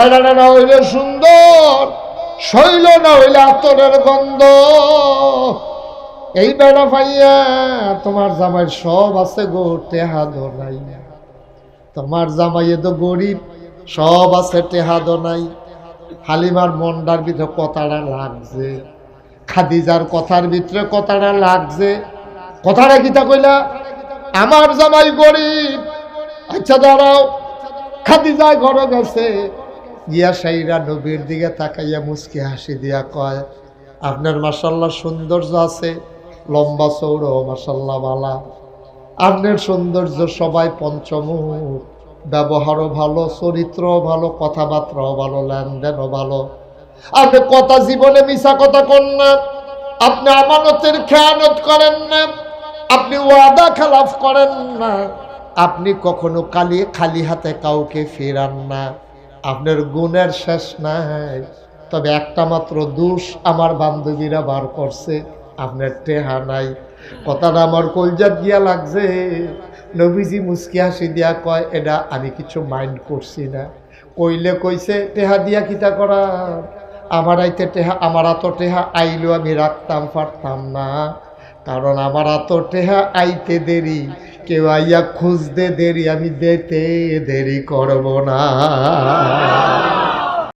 বেড়াটা না হইলে সুন্দর শৈল না হইলে আতরের গন্ধ। এই বেড়া পাইয়া তোমার জামাই সব আছে গো টেহাদ নাই তোমার জামাইয়ে তো গরিব, সব আছে টেহাদ নাই হালিমার মন্ডার ভিতরে কথাটা লাগছে। খাদিজার কথার ভিতরে কথাটা লাগছে। কথাটা কিতা কইলা? আমার জামাই গরিব। আচ্ছা দাঁড়াও। খাদিজা ঘরে গেছে। গিয়া সাইরা নবীর দিকে তাকাইয়া মুসকি হাসি দিয়া কয়, আপনার মাসাল্লাহ সৌন্দর্য আছে, লম্বা চৌড় মাসাল্লাহ বালা। আপনার সৌন্দর্য সবাই পঞ্চমুখ। ব্যবহারও ভালো, চরিত্রও ভালো, কথাবার্তাও ভালো, লেনদেনও ভালো। আপনি কথা জীবনে মিশা কথা কন না। আপনি আমানতের খেয়ানত করেন না। আপনি ওয়াদা খেলাফ করেন না। আপনি কখনো কালি, খালি হাতে কাউকে ফেরান না। আপনার গুণের শেষ নাই। তবে একটা মাত্র দোষ আমার বান্ধবীরা বার করছে, আপনার টেহা নাই। কথাটা আমার কলজাত গিয়া লাগছে। নবীজি মুসকি হাসি দিয়া কয়, এটা আমি কিছু মাইন্ড করছি না। কইলে কইছে, টেহা দিয়া কিতা করা আমার আইতে টেহা, আমার এত টেহা আইলো আমি রাখতাম পারতাম না। কারণ আমার এত টেহা আইতে দেরি। কেউ আইয়া খুঁজতে দেরি আমি দেতে দেরি করব না।